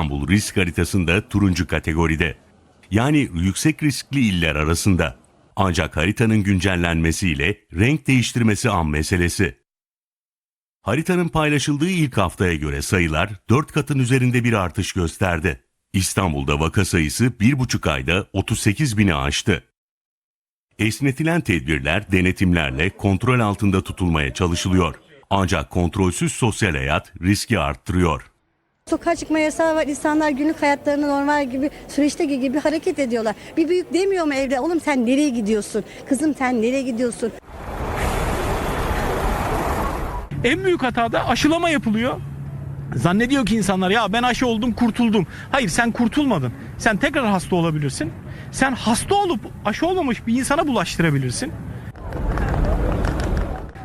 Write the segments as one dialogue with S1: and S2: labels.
S1: İstanbul risk haritasında turuncu kategoride. Yani yüksek riskli iller arasında. Ancak haritanın güncellenmesiyle renk değiştirmesi an meselesi. Haritanın paylaşıldığı ilk haftaya göre sayılar 4 katın üzerinde bir artış gösterdi. İstanbul'da vaka sayısı 1,5 ayda 38 bini aştı. Esnetilen tedbirler denetimlerle kontrol altında tutulmaya çalışılıyor. Ancak kontrolsüz sosyal hayat riski arttırıyor.
S2: Sokağa çıkma yasağı var. İnsanlar günlük hayatlarını normal gibi süreçteki gibi hareket ediyorlar. Bir büyük demiyor mu evde? Oğlum sen nereye gidiyorsun? Kızım sen nereye gidiyorsun?
S3: En büyük hata da aşılama yapılıyor. Zannediyor ki insanlar ya ben aşı oldum kurtuldum. Hayır sen kurtulmadın. Sen tekrar hasta olabilirsin. Sen hasta olup aşı olmamış bir insana bulaştırabilirsin.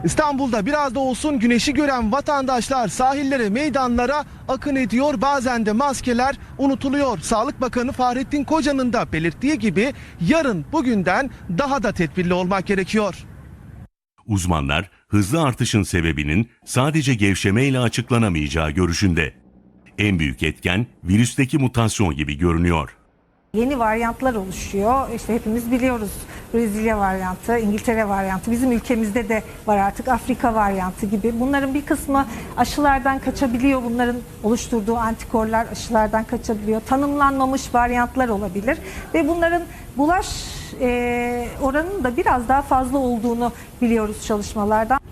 S4: İstanbul'da biraz da olsun güneşi gören vatandaşlar sahillere, meydanlara akın ediyor. Bazen de maskeler unutuluyor. Sağlık Bakanı Fahrettin Koca'nın da belirttiği gibi yarın bugünden daha da tedbirli olmak gerekiyor.
S1: Uzmanlar hızlı artışın sebebinin sadece gevşemeyle açıklanamayacağı görüşünde. En büyük etken virüsteki mutasyon gibi görünüyor.
S5: Yeni varyantlar oluşuyor. İşte hepimiz biliyoruz Brezilya varyantı, İngiltere varyantı. Bizim ülkemizde de var artık Afrika varyantı gibi. Bunların bir kısmı aşılardan kaçabiliyor. Bunların oluşturduğu antikorlar aşılardan kaçabiliyor. Tanımlanmamış varyantlar olabilir ve bunların bulaş e, oranının da biraz daha fazla olduğunu biliyoruz çalışmalardan.